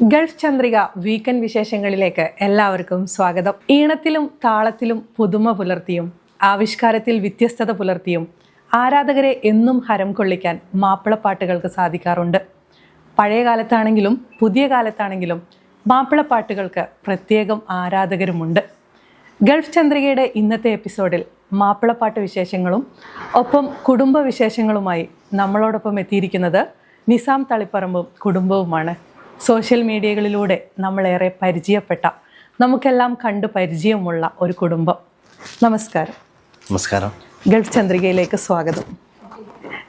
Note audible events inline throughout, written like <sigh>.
Gulf Chandrika weekend വിശേഷങ്ങളിലേക്ക് എല്ലാവർക്കും സ്വാഗതം. ഈണത്തിലും താളത്തിലും പുതുമ പുലർത്തിയും ആവിഷ്കാരത്തിൽ വ്യത്യസ്തത പുലർത്തിയും ആരാധകരെ എന്നും ഹരം കൊള്ളിക്കാൻ മാപ്പിളപ്പാട്ടുകൾക്ക് സാധിക്കാറുണ്ട്. പഴയ കാലത്താണെങ്കിലും പുതിയ കാലത്താണെങ്കിലും മാപ്പിളപ്പാട്ടുകൾക്ക് പ്രത്യേകം ആരാധകരുമുണ്ട്. ഗൾഫ് ചന്ദ്രികയുടെ ഇന്നത്തെ എപ്പിസോഡിൽ മാപ്പിളപ്പാട്ട് വിശേഷങ്ങളും ഒപ്പം കുടുംബ വിശേഷങ്ങളുമായി നമ്മളോടൊപ്പം എത്തിയിരിക്കുന്നത് നിസാം തളിപ്പറമ്പും കുടുംബവുമാണ്. സോഷ്യൽ മീഡിയകളിലൂടെ നമ്മളേറെ പരിചയപ്പെട്ട നമുക്കെല്ലാം കണ്ട് പരിചയമുള്ള ഒരു കുടുംബം. നമസ്കാരം. നമസ്കാരം. ഗൾഫ് ചന്ദ്രികയിലേക്ക് സ്വാഗതം.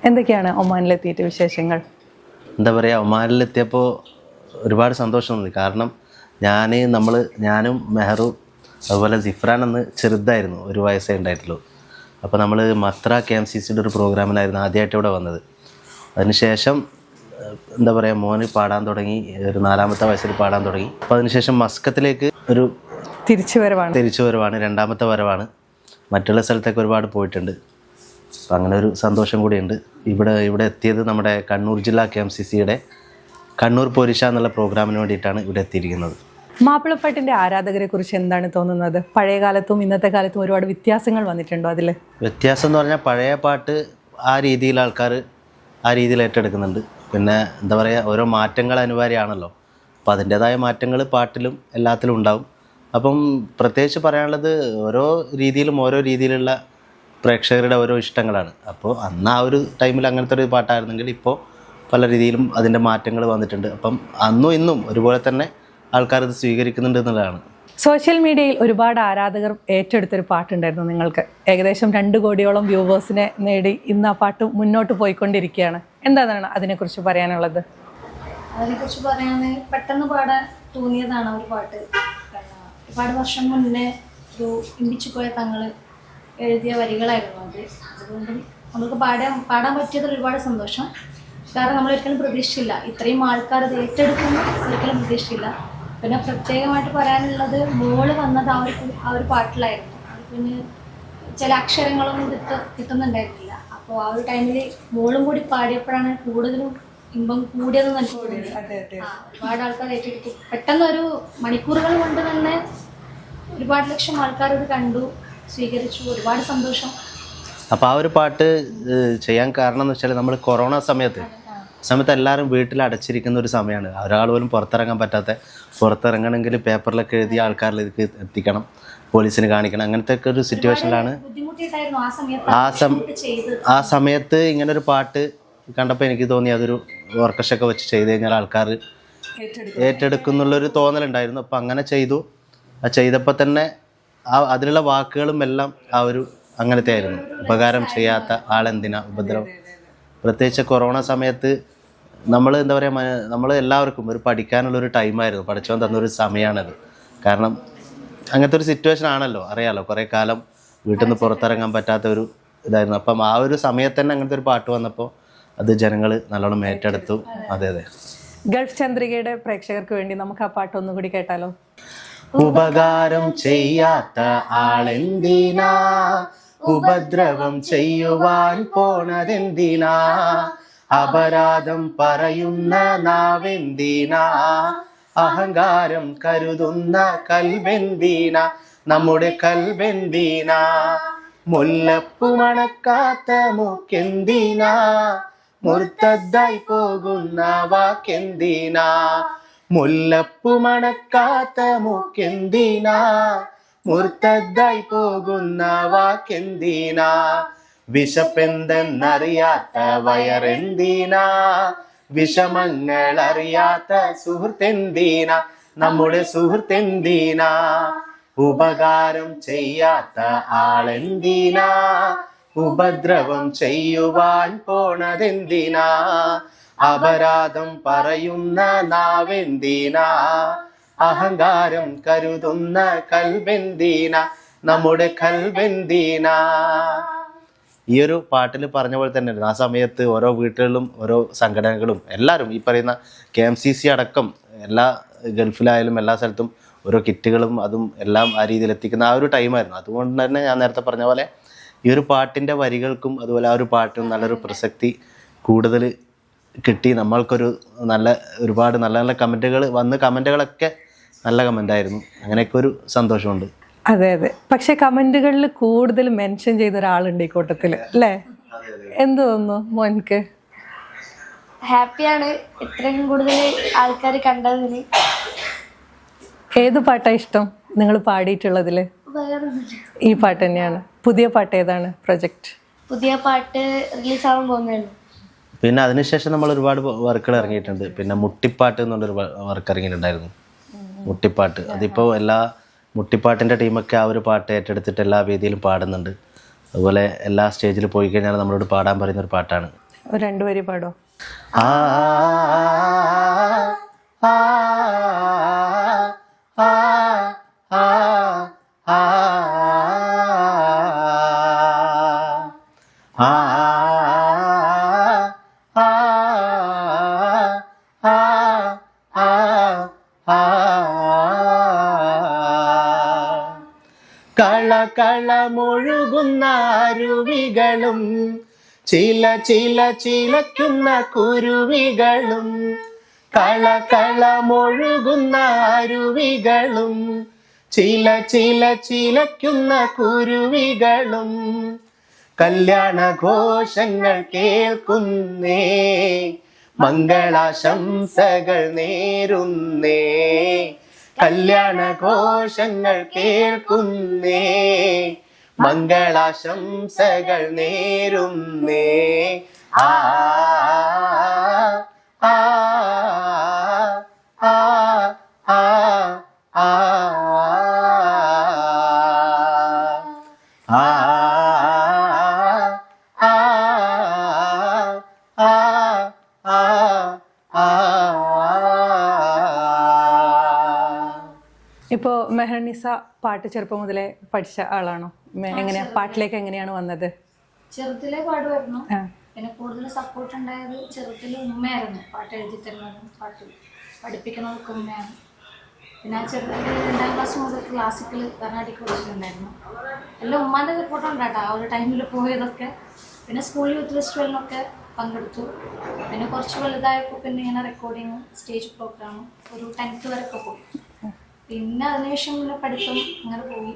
എന്തൊക്കെയാണ് ഒമാനിലെത്തിയിട്ട് വിശേഷങ്ങൾ? എന്താ പറയുക ഒമാനിലെത്തിയപ്പോൾ ഒരുപാട് സന്തോഷം തോന്നി. കാരണം ഞാൻ നമ്മൾ ഞാനും മെഹറും അതുപോലെ സിഫ്രാൻ അന്ന് ചെറുതായിരുന്നു ഒരു വയസ്സേ ഉണ്ടായിട്ടുള്ളൂ. അപ്പോൾ നമ്മൾ മത്ര കെ എം സി സിയുടെ ഒരു പ്രോഗ്രാമിലായിരുന്നു ആദ്യമായിട്ട് ഇവിടെ വന്നത്. അതിനുശേഷം എന്താ പറയുക മോന് പാടാൻ തുടങ്ങി ഒരു നാലാമത്തെ വയസ്സിൽ പാടാൻ തുടങ്ങി. അപ്പോൾ അതിനുശേഷം മസ്കത്തിലേക്ക് ഒരു തിരിച്ചു വരവാണ്. തിരിച്ചു വരവാണ് രണ്ടാമത്തെ വരവാണ്. മറ്റുള്ള സ്ഥലത്തൊക്കെ ഒരുപാട് പോയിട്ടുണ്ട്. അപ്പം അങ്ങനെ ഒരു സന്തോഷം കൂടിയുണ്ട്. ഇവിടെ ഇവിടെ എത്തിയത് നമ്മുടെ കണ്ണൂർ ജില്ലാ കെ എം സി സിയുടെ കണ്ണൂർ പൊരിഷ എന്നുള്ള പ്രോഗ്രാമിന് വേണ്ടിയിട്ടാണ് ഇവിടെ എത്തിയിരിക്കുന്നത്. മാപ്പിളപ്പാട്ടിന്റെ ആരാധകരെ കുറിച്ച് എന്താണ് തോന്നുന്നത്? പഴയ കാലത്തും ഇന്നത്തെ കാലത്തും ഒരുപാട് വ്യത്യാസങ്ങൾ വന്നിട്ടുണ്ടോ അതിൽ വ്യത്യാസം എന്ന് പറഞ്ഞാൽ പഴയ പാട്ട് ആ രീതിയിൽ ആൾക്കാർ ആ രീതിയിൽ ഏറ്റെടുക്കുന്നുണ്ട്. പിന്നെ എന്താ പറയുക ഓരോ മാറ്റങ്ങൾ അനിവാര്യമാണല്ലോ. അപ്പോൾ അതിന്റേതായ മാറ്റങ്ങൾ പാട്ടിലും എല്ലാത്തിലും ഉണ്ടാവും. അപ്പം പ്രത്യേകിച്ച് പറയാനുള്ളത് ഓരോ രീതിയിലും ഓരോ രീതിയിലുള്ള പ്രേക്ഷകരുടെ ഓരോ ഇഷ്ടങ്ങളാണ്. അപ്പോൾ അന്ന് ആ ഒരു ടൈമിൽ അങ്ങനത്തെ ഒരു പാട്ടായിരുന്നെങ്കിൽ ഇപ്പോൾ പല രീതിയിലും അതിന്റെ മാറ്റങ്ങൾ വന്നിട്ടുണ്ട്. അപ്പം അന്നും ഇന്നും ഒരുപോലെ തന്നെ ആൾക്കാർ ഇത് സ്വീകരിക്കുന്നുണ്ട് എന്നുള്ളതാണ്. സോഷ്യൽ മീഡിയയിൽ ഒരുപാട് ആരാധകർ ഏറ്റെടുത്തൊരു പാട്ടുണ്ടായിരുന്നു നിങ്ങൾക്ക്. ഏകദേശം രണ്ട് കോടിയോളം വ്യൂവേഴ്സിനെ നേടി ഇന്ന് ആ പാട്ട് മുന്നോട്ട് പോയിക്കൊണ്ടിരിക്കുകയാണ്. എന്താണ് അതിനെക്കുറിച്ച് പറയാനുള്ളത്? അതിനെക്കുറിച്ച് പറയുകയാണെങ്കിൽ പെട്ടെന്ന് പാടാൻ തോന്നിയതാണ് ഒരു പാട്ട്. ഒരുപാട് വർഷം മുന്നേ ഒരു ഇമ്പിച്ചുപോയ തങ്ങൾ എഴുതിയ വരികളായിരുന്നു അത്. അതുകൊണ്ടും നമുക്ക് പാടാൻ പാടാൻ പറ്റിയത് ഒരുപാട് സന്തോഷം. കാരണം നമ്മൾ ഒരിക്കലും പ്രതീക്ഷിച്ചില്ല. ഇത്രയും ആൾക്കാർ അത് ഏറ്റെടുക്കുന്നു ഒരിക്കലും പ്രതീക്ഷിച്ചില്ല. പിന്നെ പ്രത്യേകമായിട്ട് പറയാനുള്ളത് മോൾ വന്നത് ആ ഒരു ആ ഒരു പാട്ടിലായിരുന്നു. അത് പിന്നെ ചില അക്ഷരങ്ങളൊന്നും കിട്ട കിട്ടുന്നുണ്ടായിരുന്നില്ല. അപ്പോൾ ആ ഒരു ടൈമിൽ മോളും കൂടി പാടിയപ്പോഴാണ് കൂടുതലും ഇമ്പം കൂടിയതെന്ന് എനിക്ക് ഒരുപാട് ആൾക്കാർ ഏറ്റെടുത്തു. പെട്ടെന്ന് ഒരു മണിക്കൂറുകൾ കൊണ്ട് തന്നെ ഒരുപാട് ലക്ഷം ആൾക്കാർ ഇത് കണ്ടു സ്വീകരിച്ചു. ഒരുപാട് സന്തോഷം. അപ്പോൾ ആ ഒരു പാട്ട് ചെയ്യാൻ കാരണം എന്ന് വെച്ചാൽ നമ്മൾ കൊറോണ സമയത്ത് സമയത്ത് എല്ലാവരും വീട്ടിൽ അടച്ചിരിക്കുന്ന ഒരു സമയമാണ് ഒരാൾ പോലും പുറത്തിറങ്ങാൻ പറ്റാത്ത പുറത്തിറങ്ങണമെങ്കിൽ പേപ്പറിലൊക്കെ എഴുതി ആൾക്കാരിലേക്ക് എത്തിക്കണം. പോലീസിന് കാണിക്കണം. അങ്ങനത്തെ ഒക്കെ ഒരു സിറ്റുവേഷനിലാണ് ബുദ്ധിമുട്ടിയിട്ടായിരുന്നു ആ സമയത്ത് ആ സം ആ സമയത്ത് ഇങ്ങനെ ഒരു പാട്ട് കണ്ടപ്പോൾ എനിക്ക് തോന്നി അതൊരു വർക്കഷൊക്കെ വെച്ച് ചെയ്ത് കഴിഞ്ഞാൽ ആൾക്കാർ ഏറ്റെടുക്കുന്നുള്ളൊരു തോന്നലുണ്ടായിരുന്നു. അപ്പോൾ അങ്ങനെ ചെയ്തു. ആ ചെയ്തപ്പോൾ തന്നെ ആ അതിലുള്ള വാക്കുകളും എല്ലാം ആ ഒരു അങ്ങനത്തെ ആയിരുന്നു ഉപകാരം ചെയ്യാത്ത ആളെന്തിനാ? ഉപദ്രവം. പ്രത്യേകിച്ച് കൊറോണ സമയത്ത് നമ്മൾ എന്താ പറയുക നമ്മൾ എല്ലാവർക്കും ഒരു പഠിക്കാനുള്ളൊരു ടൈമായിരുന്നു പഠിച്ചവൻ തന്നൊരു സമയമാണത് കാരണം അങ്ങനത്തെ ഒരു സിറ്റുവേഷൻ ആണല്ലോ അറിയാലോ? കുറേ കാലം വീട്ടിൽ നിന്ന് പുറത്തിറങ്ങാൻ പറ്റാത്ത ഒരു ഇതായിരുന്നു. അപ്പം ആ ഒരു സമയത്ത് തന്നെ അങ്ങനത്തെ ഒരു പാട്ട് വന്നപ്പോൾ അത് ജനങ്ങൾ നല്ലോണം ഏറ്റെടുത്തു. അതെ അതെ. ഗൾഫ് ചന്ദ്രികയുടെ പ്രേക്ഷകർക്ക് വേണ്ടി നമുക്ക് ആ പാട്ട് ഒന്നുകൂടി കേട്ടാലോ? ഉപകാരം ചെയ്യാത്ത ആളെന്തിനാ? ഉപദ്രവം ചെയ്യുവാൻ പോണതെന്തിനാ? അപരാധം പറയുന്ന നാവെന്തിനാ? അഹങ്കാരം കരുതുന്ന കൽവെന്തീന നമ്മുടെ കൽവെന്തീന മുല്ലപ്പു മണക്കാത്ത മൂക്കെന്തീന മുർത്തദ്ദായി പോകുന്ന വാക്കെന്തീന. മുല്ലപ്പു മണക്കാത്ത മൂക്കെന്തീന പോകുന്ന വാക്കെന്തീന. വിശപ്പെന്തെന്നറിയാത്ത വയറെന്തിനാ വിഷമങ്ങൾ അറിയാത്ത സുഹൃത്തെന്തീന? നമ്മുടെ സുഹൃത്തെന്തീന? ഉപകാരം ചെയ്യാത്ത ആളെന്തീന? ഉപദ്രവം ചെയ്യുവാൻ പോണതെന്തിന? അപരാധം പറയുന്ന നാവെന്തിന? അഹങ്കാരം കരുതുന്ന കൽവെന്തിന നമ്മുടെ കൽവെന്തിന ഈ ഒരു പാട്ടിൽ പറഞ്ഞ പോലെ തന്നെ ആ സമയത്ത് ഓരോ വീട്ടുകളിലും ഓരോ സംഘടനകളും എല്ലാവരും ഈ പറയുന്ന കെ എം സി സി അടക്കം എല്ലാ ഗൾഫിലായാലും എല്ലാ സ്ഥലത്തും ഓരോ കിറ്റുകളും അതും എല്ലാം ആ രീതിയിൽ എത്തിക്കുന്ന ആ ഒരു ടൈമായിരുന്നു. അതുകൊണ്ട് തന്നെ ഞാൻ നേരത്തെ പറഞ്ഞ പോലെ ഈ ഒരു പാട്ടിന്റെ വരികൾക്കും അതുപോലെ ആ ഒരു പാട്ടിനും നല്ലൊരു പ്രസക്തി കൂടുതൽ കിട്ടി. നമ്മൾക്കൊരു നല്ല ഒരുപാട് നല്ല നല്ല കമന്റുകൾ വന്ന് കമന്റുകളൊക്കെ നല്ല കമന്റായിരുന്നു അങ്ങനെയൊക്കെ ഒരു സന്തോഷമുണ്ട്. അതെ അതെ. പക്ഷെ കമന്റുകളിൽ കൂടുതൽ മെൻഷൻ ചെയ്ത ഒരാളുണ്ട് ഈ കൂട്ടത്തിൽ അല്ലേ? എന്ത് തോന്നുന്നു മോൻക്ക്? ഹാപ്പിയാണ് ഇത്രയും കൂടുതൽ ആൾക്കാർ കണ്ടതിന്. ഏത് പാട്ടാ ഇഷ്ടം നിങ്ങൾ പാടിയിട്ടുള്ളതിൽ? വേറെ ഈ പാട്ട് തന്നെയാണ്. പുതിയ പാട്ട് ഏതാണ് പ്രൊജക്ട്? പുതിയ പാട്ട് റിലീസ് ആവാൻ പോകുന്നുള്ളൂ പിന്നെ അതിനുശേഷം നമ്മൾ ഒരുപാട് വർക്കുകൾ ഇറങ്ങിയിട്ടുണ്ട്. പിന്നെ മുട്ടിപ്പാട്ട് എന്നുള്ളൊരു വർക്ക് ഇറങ്ങിയിട്ടുണ്ടായിരുന്നു. മുട്ടിപ്പാട്ട്. അതിപ്പോൾ എല്ലാ മുട്ടിപ്പാട്ടിന്റെ ടീമൊക്കെ ആ ഒരു പാട്ട് ഏറ്റെടുത്തിട്ട് എല്ലാ വേദിയിലും പാടുന്നുണ്ട്. അതുപോലെ എല്ലാ സ്റ്റേജിൽ പോയി കഴിഞ്ഞാൽ നമ്മളോട് പാടാൻ പറയുന്ന ഒരു പാട്ടാണ്. രണ്ടുപേരി പാടോ ആ കള കളമൊഴുകുന്ന അരുവികളും ചില ചില ചിലക്കുന്ന കുരുവികളും കള കളമൊഴുകുന്ന അരുവികളും ചില ചില ചിലക്കുന്ന കുരുവികളും. കല്യാണ ഘോഷങ്ങൾ കേൾക്കുന്നേ മംഗളാശംസകൾ നേരുന്നേ കല്യാണഘോഷങ്ങൾ കേൾക്കുന്നേ. മംഗളാശംസകൾ നേരുന്നേ. ആ ആ ഇപ്പോൾ മെഹർനിസ പാട്ട് ചെറുപ്പം മുതലേ പഠിച്ച ആളാണോ? എങ്ങനെയാ? പാട്ടിലേക്ക് എങ്ങനെയാണ് വന്നത്? ചെറുതിലെ പാടുമായിരുന്നു. വരുന്നു പിന്നെ കൂടുതൽ സപ്പോർട്ട് ഉണ്ടായത് ചെറുതിൽ ഉമ്മയായിരുന്നു. പാട്ട് എഴുതി തരുന്നതും പാട്ട് പഠിപ്പിക്കുന്നതൊക്കെ ഉമ്മയാണ്. പിന്നെ ആ ചെറുതിൽ രണ്ടാം ക്ലാസ് മുതൽ ക്ലാസിക്കൽ കർണാടിക് പഠിച്ചിട്ടുണ്ടായിരുന്നു. എല്ലാം ഉമ്മാന്റെ സപ്പോർട്ട് ഉണ്ടാട്ടോ ആ ഒരു ടൈമിൽ പോയതൊക്കെ. പിന്നെ സ്കൂൾ യൂത്ത് ഫെസ്റ്റിവലിനൊക്കെ പങ്കെടുത്തു. പിന്നെ കുറച്ച് വലുതായപ്പോൾ പിന്നെ ഇങ്ങനെ റെക്കോർഡിങ് സ്റ്റേജ് പ്രോഗ്രാം ഒരു ടെൻത്ത് വരെയൊക്കെ പോയി. പിന്നെ അതിനുശേഷം പിന്നെ പഠിത്തം അങ്ങനെ പോയി.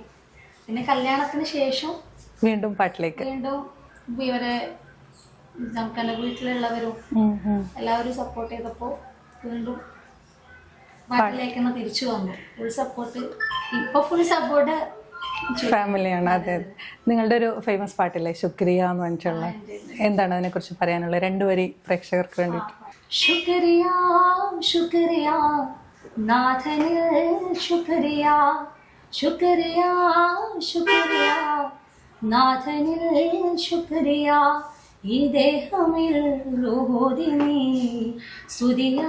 പിന്നെ കല്യാണത്തിന് ശേഷം വീണ്ടും പാട്ടിലേക്ക്. വീണ്ടും ഇവരെ നമുക്ക് എന്റെ വീട്ടിലുള്ളവരും. എല്ലാവരും സപ്പോർട്ട് ചെയ്തപ്പോൾ വീണ്ടും പാട്ടിലേക്ക് തന്നെ തിരിച്ചു വന്നു. ഫുൾ സപ്പോർട്ട് ഇപ്പൊ ഫുൾ സപ്പോർട്ട് ഫാമിലിയാണ് അതെ അതെ. നിങ്ങളുടെ ഒരു ഫേമസ് പാട്ടില്ലേ? ശുക്രിയ എന്ന് പറഞ്ഞിട്ടുള്ള. എന്താണ് അതിനെ കുറിച്ച് പറയാനുള്ളത്? രണ്ടുപേരി പ്രേക്ഷകർക്ക് വേണ്ടിയിട്ട്. ശുക്രിയ ശുക്രിയ. നാഥന് ശുക്രിയ ശുക്രിയ ശുക്രിയ നാഥനിൽ ശുക്രിയ ഈ ദേഹമിൽ രോദിനി സ്തുതിയാൽ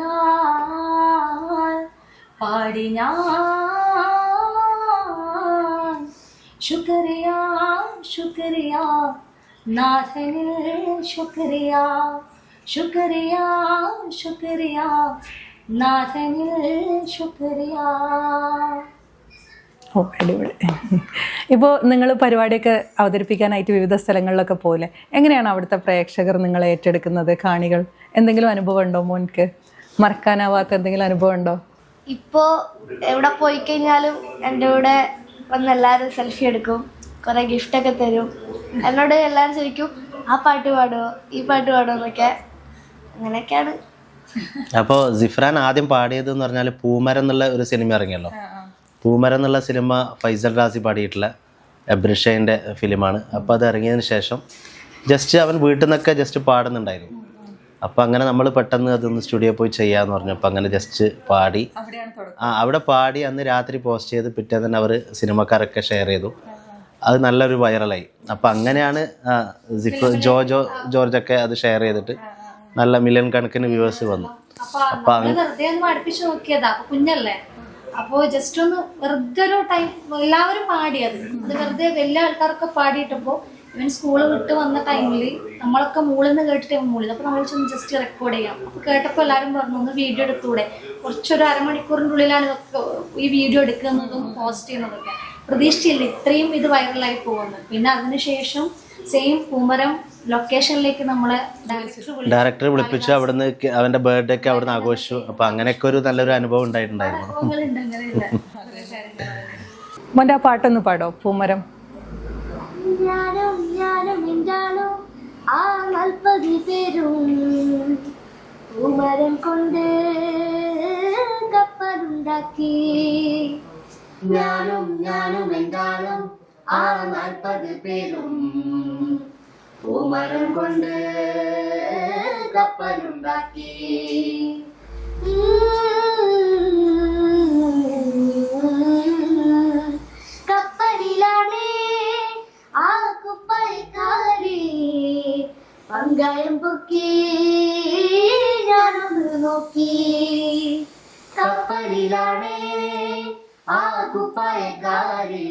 പാടി ഞാൻ ശുക്രിയ ശുക്രിയ നാഥനിൽ ശുക്രിയ ശുക്രിയ ശുക്രിയ നാഥനിൽ ശുക്രിയ. ഓ അടിപൊളി. ഇപ്പോൾ നിങ്ങൾ പരിപാടിയൊക്കെ അവതരിപ്പിക്കാനായിട്ട് വിവിധ സ്ഥലങ്ങളിലൊക്കെ പോലെ എങ്ങനെയാണ് അവിടുത്തെ പ്രേക്ഷകർ നിങ്ങളെ ഏറ്റെടുക്കുന്നത്? കാണികൾ? എന്തെങ്കിലും അനുഭവം ഉണ്ടോ മോൻക്ക്? മറക്കാനാവാത്ത എന്തെങ്കിലും അനുഭവം ഉണ്ടോ? ഇപ്പോൾ എവിടെ പോയി കഴിഞ്ഞാലും എന്റെ കൂടെ വന്ന് എല്ലാവരും സെൽഫി എടുക്കും കുറേ ഗിഫ്റ്റൊക്കെ തരും. എന്നോട് എല്ലാവരും ചോദിക്കും ആ പാട്ട് പാടുമോ ഈ പാട്ട് പാടുമോ എന്നൊക്കെ. അങ്ങനെയൊക്കെയാണ്. അപ്പോൾ സിഫ്രാൻ ആദ്യം പാടിയത് എന്ന് പറഞ്ഞാൽ പൂമരം എന്നുള്ള ഒരു സിനിമ ഇറങ്ങിയല്ലോ. പൂമരം എന്നുള്ള സിനിമ ഫൈസൽ റാസി പാടിയിട്ടുള്ള എബ്രിഷേന്റെ ഫിലിമാണ്. അപ്പോൾ അത് ഇറങ്ങിയതിന് ശേഷം ജസ്റ്റ് അവൻ വീട്ടിൽ നിന്നൊക്കെ ജസ്റ്റ് പാടുന്നുണ്ടായിരുന്നു. അപ്പോൾ അങ്ങനെ നമ്മൾ പെട്ടെന്ന് അതൊന്ന് സ്റ്റുഡിയോ പോയി ചെയ്യാമെന്ന് പറഞ്ഞു അപ്പോൾ അങ്ങനെ ജസ്റ്റ് പാടി. ആ അവിടെ പാടി അന്ന് രാത്രി പോസ്റ്റ് ചെയ്ത് പിറ്റേ തന്നെ അവർ സിനിമക്കാരൊക്കെ ഷെയർ ചെയ്തു. അത് നല്ലൊരു വൈറലായി അപ്പം അങ്ങനെയാണ് ജോജോ ജോ ജോ ജോർജൊക്കെ അത് ഷെയർ ചെയ്തിട്ട് നല്ല മില്യൺ കണക്കിന് വ്യൂവേഴ്സ് വന്നു. അപ്പൊ വെറുതെ ഒന്ന് പഠിപ്പിച്ചു നോക്കിയതാ. കുഞ്ഞല്ലേ? അപ്പോ ജസ്റ്റ് ഒന്ന് വെറുതെ ഒരു ടൈം എല്ലാവരും പാടിയത് അത്. വെറുതെ വലിയ ആൾക്കാരൊക്കെ പാടിയിട്ടപ്പോ ഇവൻ സ്കൂൾ വിട്ട് വന്ന ടൈമിൽ നമ്മളൊക്കെ മുകളിൽ നിന്ന് കേട്ടിട്ട് മുകളിൽ അപ്പൊ നമ്മൾ ചെന്ന് ജസ്റ്റ് റെക്കോർഡ് ചെയ്യാം. അപ്പൊ കേട്ടപ്പോ എല്ലാവരും പറഞ്ഞു ഒന്ന് വീഡിയോ എടുത്തൂടെ? കുറച്ചൊരു അരമണിക്കൂറിന്റെ ഉള്ളിലാണ് ഇതൊക്കെ ഈ വീഡിയോ എടുക്കുന്നതും പോസ്റ്റ് ചെയ്യുന്നതൊക്കെ. പ്രതീക്ഷിച്ചില്ല ഇത്രയും ഇത് വൈറലായി പോകുന്നത് പിന്നെ അതിനുശേഷം സെയിം പൂമരം ലൊക്കേഷനിലേക്ക് നമ്മളെ ഡയറക്ടർ ഡയറക്ടറെ വിളിപ്പിച്ചു അവിടുന്ന് അവന്റെ ബർത്ത്ഡേ ഒക്കെ അവിടുന്ന് ആഘോഷിച്ചു. അപ്പൊ അങ്ങനെയൊക്കെ ഒരു നല്ലൊരു അനുഭവം ഉണ്ടായിട്ടുണ്ടായിരുന്നു. <laughs> മോന്റെ ആ പാട്ടൊന്ന് പാടോ? പൂമരം പൂമരം കൊണ്ട് കപ്പലുണ്ടാക്കി. ഞാനും ഞാനും എന്താണോ ആ നാൽപ്പത് പേരും പൂമരം കൊണ്ട് കപ്പലുണ്ടാക്കി. കപ്പലിലാണ് ആ കുപ്പലിക്കാരി പങ്കായം പൊക്കി ഞാനൊന്ന് നോക്കി. കപ്പലിലാണ് കുപ്പായക്കാരി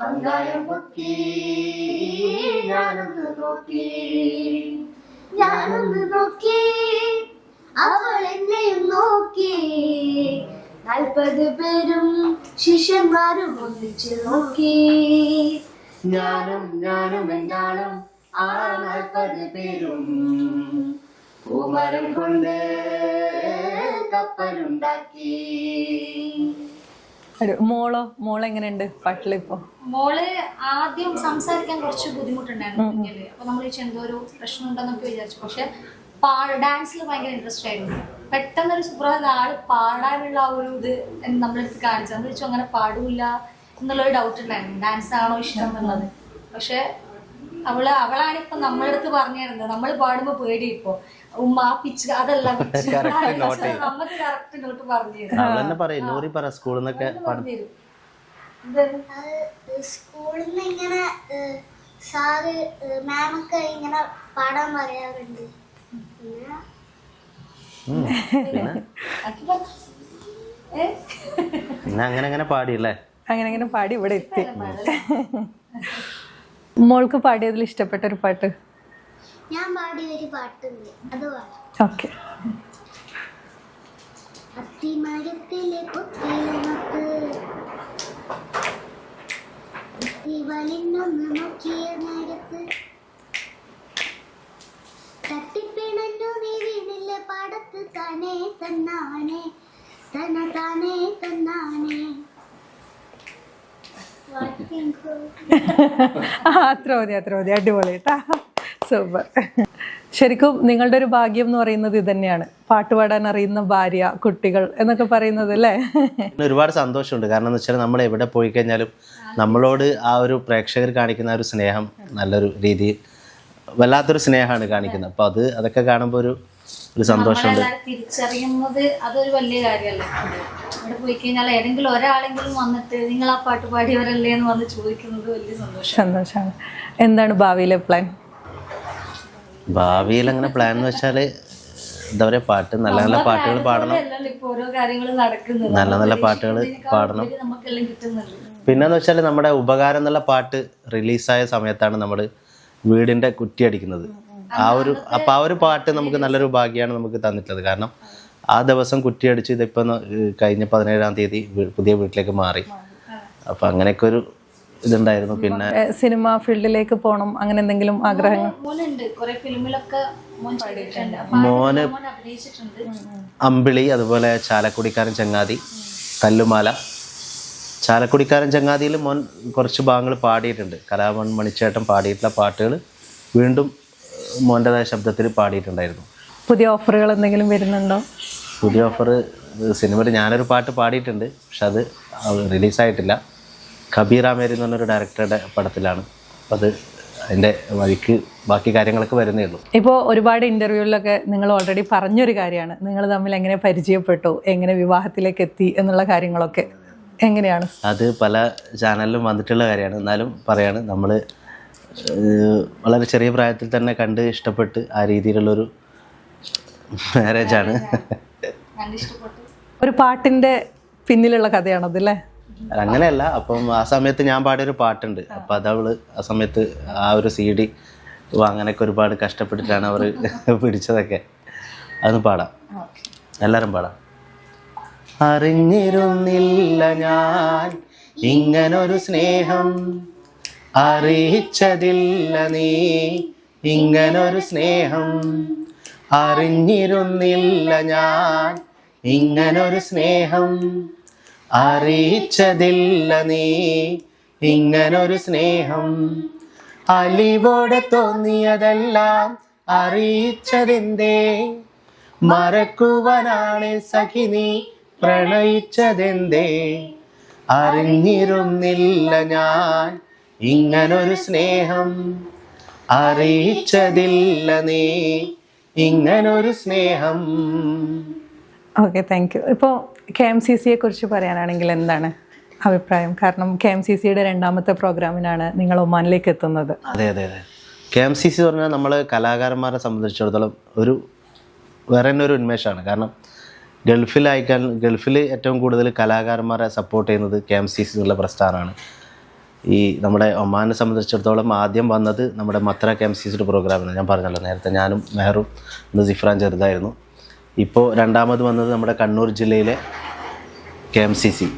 പങ്കായം പൊക്കി ഞാനൊന്ന് നോക്കി. ഞാനൊന്ന് നോക്കി. അവൾ എന്നെയും നോക്കി. നാൽപ്പത് പേരും ശിഷ്യന്മാരും ഒന്നിച്ച് നോക്കി. ഞാനും ഞാനും എന്നാളും ആ നാൽപ്പത് പേരും. പൂമരം കൊണ്ട് കപ്പലുണ്ടാക്കി. ഒരു മോളോ മോൾ എങ്ങനെയുണ്ട് ഇപ്പൊ? മോൾ ആദ്യം സംസാരിക്കാൻ കുറച്ച് ബുദ്ധിമുട്ടുണ്ടായിരുന്നു അപ്പൊ നമ്മൾ എന്തോ ഒരു പ്രശ്നം ഉണ്ടെന്നൊക്കെ വിചാരിച്ചു. പക്ഷെ ഡാൻസിൽ ഭയങ്കര ഇൻട്രസ്റ്റ് ആയിരുന്നു. പെട്ടെന്നൊരു സുപ്രഭാത ആൾ പാടാനുള്ള ആ ഒരു ഇത് നമ്മളെടുത്ത് കാണിച്ചു. എന്ന് വെച്ചു അങ്ങനെ പാടൂല എന്നുള്ളൊരു ഡൗട്ട് ഉണ്ടായിരുന്നു. ഡാൻസ് ആണോ ഇഷ്ടം എന്നുള്ളത്. പക്ഷെ അവൾ അവളാണ് ഇപ്പൊ നമ്മളടുത്ത് പറഞ്ഞു തരുന്നത് നമ്മൾ പാടുമ്പോ പേടി ഇപ്പൊ. ഉമ്മ ആ പിച്ച് അതല്ല. <laughs> നമുക്ക് കറക്റ്റ് നോട്ട് പറഞ്ഞു പറയും നൂറി പറ സ്കൂളിൽ നിന്നൊക്കെ പറഞ്ഞു സ്കൂളിൽ നിന്ന് ഇങ്ങനെ ഏഹ്, സാറ് മാമൊക്കെ ഇങ്ങനെ പാടാൻ പറയാറുണ്ട്. പിന്നെ? അങ്ങനെ അങ്ങനെ പാടിയല്ലേ? അങ്ങനെ അങ്ങനെ പാടി ഇവിടെ എത്തി. <laughs> മോൾക്ക് പാടിയതിൽ ഇഷ്ടപ്പെട്ട ഒരു പാട്ട്. ഞാൻ പാടിയ ഒരു പാട്ടുണ്ട്. അത് പാടാം. ഓക്കെ. അത്തിമരത്തിലെ പൊത്തിലമക്ക് വലിഞ്ഞൊന്ന് നോക്കിയ നേരത്ത്. തട്ടിപ്പിണഞ്ഞു നീ വീണില്ല പാടത്ത് താനേ തന്നാനെ. തന താനേ അത്ര മതി അടിപൊളി സൂപ്പർ. ശരിക്കും നിങ്ങളുടെ ഒരു ഭാഗ്യം എന്ന് പറയുന്നത് ഇതന്നെയാണ് തന്നെയാണ് പാട്ട് പാടാൻ അറിയുന്ന ഭാര്യ കുട്ടികൾ എന്നൊക്കെ പറയുന്നത് അല്ലേ? ഒരുപാട് സന്തോഷമുണ്ട്. കാരണം എന്ന് വെച്ചാൽ നമ്മൾ എവിടെ പോയി കഴിഞ്ഞാലും നമ്മളോട് ആ ഒരു പ്രേക്ഷകർ കാണിക്കുന്ന ഒരു സ്നേഹം നല്ലൊരു രീതിയിൽ വല്ലാത്തൊരു സ്നേഹമാണ് കാണിക്കുന്നത്. അപ്പോൾ അത് അതൊക്കെ കാണുമ്പോൾ ഒരു ഒരു സന്തോഷമുണ്ട്. തിരിച്ചറിയുന്നത് അതൊരു വലിയ കാര്യമല്ലേ? അവിടെ പോയി കഴിഞ്ഞാൽ ഏതെങ്കിലും ഒരാളെങ്കിലും വന്നിട്ട് നിങ്ങൾ ആ പാട്ട് പാടിയവരല്ലേ എന്ന് വന്ന് ചോദിക്കുന്നത് വലിയ സന്തോഷം. സന്തോഷമാണ്. എന്താണ് ഭാവിയിലെ പ്ലാൻ ഭാവിയിൽ അങ്ങനെ പ്ലാൻ എന്ന് വെച്ചാൽ എന്താ പറയുക പാട്ട് നല്ല നല്ല പാട്ടുകൾ പാടണം. നല്ല നല്ല പാട്ടുകൾ പാടണം. പിന്നെന്ന് വെച്ചാൽ നമ്മുടെ ഉപകാരം എന്നുള്ള പാട്ട് റിലീസായ സമയത്താണ് നമ്മൾ വീടിന്റെ കുറ്റി അടിക്കുന്നത്. ആ ഒരു അപ്പോൾ ആ ഒരു പാട്ട് നമുക്ക് നല്ലൊരു ഭാഗ്യമാണ് നമുക്ക് തന്നിട്ടുള്ളത്. കാരണം ആ ദിവസം കുറ്റി അടിച്ച് ഇതിപ്പോൾ കഴിഞ്ഞ പതിനേഴാം തീയതി പുതിയ വീട്ടിലേക്ക് മാറി. അപ്പൊ അങ്ങനെയൊക്കെ ഒരു ഇതുണ്ടായിരുന്നു. പിന്നെ സിനിമ ഫീൽഡിലേക്ക് പോകണം അങ്ങനെ എന്തെങ്കിലും ആഗ്രഹങ്ങൾ? മോന് മോൻ അഭിനയിച്ചിട്ടുണ്ട്. അമ്പിളി അതുപോലെ ചാലക്കുടിക്കാരൻ ചങ്ങാതി കല്ലുമാല. ചാലക്കുടിക്കാരൻ ചങ്ങാതിയിൽ മോൻ കുറച്ച് ഭാഗങ്ങൾ പാടിയിട്ടുണ്ട്. കലാമൺ മണിച്ചേട്ടൻ പാടിയിട്ടുള്ള പാട്ടുകൾ വീണ്ടും മോന്റെതായ ശബ്ദത്തിൽ പാടിയിട്ടുണ്ടായിരുന്നു. പുതിയ ഓഫറുകൾ എന്തെങ്കിലും വരുന്നുണ്ടോ? പുതിയ ഓഫർ സിനിമയിൽ ഞാനൊരു പാട്ട് പാടിയിട്ടുണ്ട് പക്ഷെ അത് റിലീസായിട്ടില്ല. കബീർ ആമേരി എന്ന് പറഞ്ഞൊരു ഡയറക്ടറുടെ പടത്തിലാണ്. അപ്പം അത് അതിന്റെ വഴിക്ക് ബാക്കി കാര്യങ്ങളൊക്കെ വരുന്നേ ഉള്ളൂ. ഇപ്പോൾ ഒരുപാട് ഇന്റർവ്യൂവിലൊക്കെ നിങ്ങൾ ഓൾറെഡി പറഞ്ഞൊരു കാര്യമാണ്. നിങ്ങൾ തമ്മിൽ എങ്ങനെ പരിചയപ്പെട്ടു എങ്ങനെ വിവാഹത്തിലേക്ക് എത്തി എന്നുള്ള കാര്യങ്ങളൊക്കെ. എങ്ങനെയാണ്? അത് പല ചാനലിലും വന്നിട്ടുള്ള കാര്യമാണ്. എന്നാലും പറയാണ് നമ്മൾ വളരെ ചെറിയ പ്രായത്തിൽ തന്നെ കണ്ട് ഇഷ്ടപ്പെട്ട് ആ രീതിയിലുള്ളൊരു മാരേജാണ് ആണ്. ഒരു പാട്ടിന്റെ പിന്നിലുള്ള കഥയാണത് അല്ലേ? അങ്ങനെയല്ല അപ്പം ആ സമയത്ത് ഞാൻ പാടിയൊരു പാട്ടുണ്ട്. അപ്പം അതവൾ ആ സമയത്ത് ആ ഒരു സി ഡി വാങ്ങാനൊക്കെ ഒരുപാട് കഷ്ടപ്പെട്ടിട്ടാണ് അവർ <laughs> പിടിച്ചതൊക്കെ. അതൊന്ന് പാടാം. എല്ലാവരും പാടാം. അറിഞ്ഞിരുന്നില്ല ഞാൻ ഇങ്ങനൊരു സ്നേഹം അറിയിച്ചതില്ല നീ. ഇങ്ങനൊരു സ്നേഹം അറിഞ്ഞിരുന്നില്ല ഞാൻ. ഇങ്ങനൊരു സ്നേഹം അറിയിച്ചതില്ല നീ. ഇങ്ങനൊരു സ്നേഹം അലിവോടെ തോന്നിയതെല്ലാം അറിയിച്ചതെന്തേ? മറക്കുവാനാണ് സഖി നീ പ്രണയിച്ചതെന്തേ? അറിഞ്ഞിരുന്നില്ല ഞാൻ. ഇങ്ങനൊരു സ്നേഹം അറിയിച്ചതില്ല നീ. ഇങ്ങനൊരു സ്നേഹം. ഓക്കെ താങ്ക് യു ഇപ്പോൾ കെ എം സി സിയെ കുറിച്ച് പറയാനാണെങ്കിൽ എന്താണ് അഭിപ്രായം? കാരണം കെ എം സി സിയുടെ രണ്ടാമത്തെ പ്രോഗ്രാമിനാണ് നിങ്ങൾ ഒമാനിലേക്ക് എത്തുന്നത്. അതെ അതെ അതെ. കെ എം സി സി പറഞ്ഞാൽ നമ്മൾ കലാകാരന്മാരെ സംബന്ധിച്ചിടത്തോളം ഒരു വേറെ തന്നെ ഒരു ഉന്മേഷമാണ്. കാരണം ഗൾഫിലായിക്കാൻ ഗൾഫിൽ ഏറ്റവും കൂടുതൽ കലാകാരന്മാരെ സപ്പോർട്ട് ചെയ്യുന്നത് കെ എം സി സി എന്നുള്ള പ്രസ്ഥാനമാണ്. ഈ നമ്മുടെ ഒമാനെ സംബന്ധിച്ചിടത്തോളം ആദ്യം വന്നത് നമ്മുടെ മത്ര കെ എം സി സിയുടെ ഞാൻ പറഞ്ഞല്ലോ നേരത്തെ ഞാനും മെഹറും ഇന്ന് സിഫ്രാൻ ചെറുതായിരുന്നു. ഇപ്പോൾ രണ്ടാമത് വന്നത് നമ്മുടെ കണ്ണൂർ ജില്ലയിലെ K M C C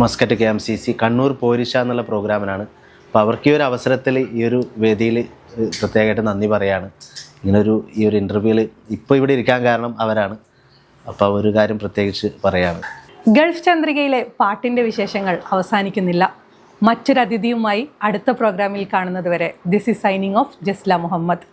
Muscat K M C C Kannur പോരിഷ എന്നുള്ള പ്രോഗ്രാമിനാണ് അപ്പോൾ അവർക്ക് ഈ ഒരു അവസരത്തിൽ ഈ ഒരു വേദിയിൽ പ്രത്യേകമായിട്ട് നന്ദി പറയാണ്. ഇങ്ങനൊരു ഈ ഒരു ഇന്റർവ്യൂവിൽ ഇപ്പോൾ ഇവിടെ ഇരിക്കാൻ കാരണം അവരാണ്. അപ്പോൾ ഒരു കാര്യം പ്രത്യേകിച്ച് പറയാണ്. ഗൾഫ് ചന്ദ്രികയിലെ പാട്ടിന്റെ വിശേഷങ്ങൾ അവസാനിക്കുന്നില്ല. മറ്റൊരു അതിഥിയുമായി അടുത്ത പ്രോഗ്രാമിൽ കാണുന്നത് വരെ this is signing off Jasla Muhammad